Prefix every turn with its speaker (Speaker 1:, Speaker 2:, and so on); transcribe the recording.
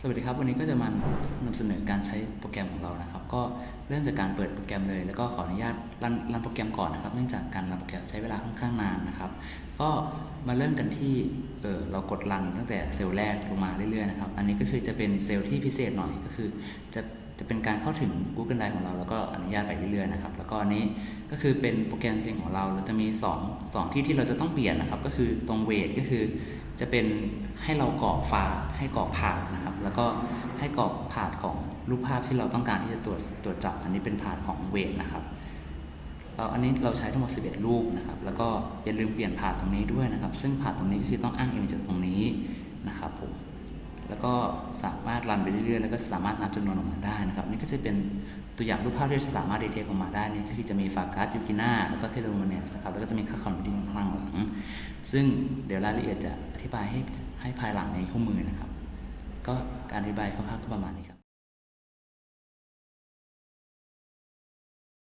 Speaker 1: สวัสดีครับ วันนี้ก็จะมานำเสนอการใช้โปรแกรมของเรานะครับ ก็เริ่มจากการเปิดโปรแกรมเลย แล้วก็ขออนุญาต รันรันโปรแกรมก่อนนะครับ เนื่องจากการรันโปรแกรมใช้เวลาค่อนข้างนานนะครับ ก็มาเริ่มกันที่เออเรากดรันตั้งแต่เซลล์แรกลงมาเรื่อยๆนะครับ อันนี้ก็คือจะเป็นเซลล์ที่พิเศษหน่อยก็คือจะจะเป็นการเข้าถึง Google Drive ของเราแล้วก็อนุญาตไปเรื่อยๆนะครับ แล้วก็อันนี้ก็คือเป็นโปรแกรมจริงของเรา เราจะมี 2 2 ที่ที่เราจะต้องเปลี่ยนนะครับ ก็คือตรงเวทก็คือจะเป็นให้เรากรอกฟล์ให้กรอกผ่านนะครับ แล้วก็ให้กรอกผ่านของรูปภาพที่เราต้องการที่จะตรวจตรวจจับ อันนี้เป็นผ่านของเวทนะครับ เราอันนี้เราใช้ทั้งหมด 11 รูปนะครับ แล้วก็อย่าลืมเปลี่ยนผ่าตรงนี้ด้วยนะครับ ซึ่งผ่าตรงนี้ก็คือต้องอ้างอิงจากตรงนี้นะครับผม แล้วก็สามารถรันไปเรื่อยๆ แล้วก็สามารถนับจำนวนออกมาได้นะครับ นี่ก็จะเป็นตัวอย่างรูปภาพที่สามารถดีเทคออกมาได้นี่ก็คือจะมีฟาการ์ดยูกิน่าแล้วก็เทโลโมเนสนะครับ แล้วก็จะมีค่าคอมพิวติ้งข้างหลัง ซึ่งเดี๋ยวรายละเอียดจะอธิบายให้ให้ภายหลังในคู่มือนะครับ ก็การอธิบายคร่าวๆก็ประมาณนี้ครับ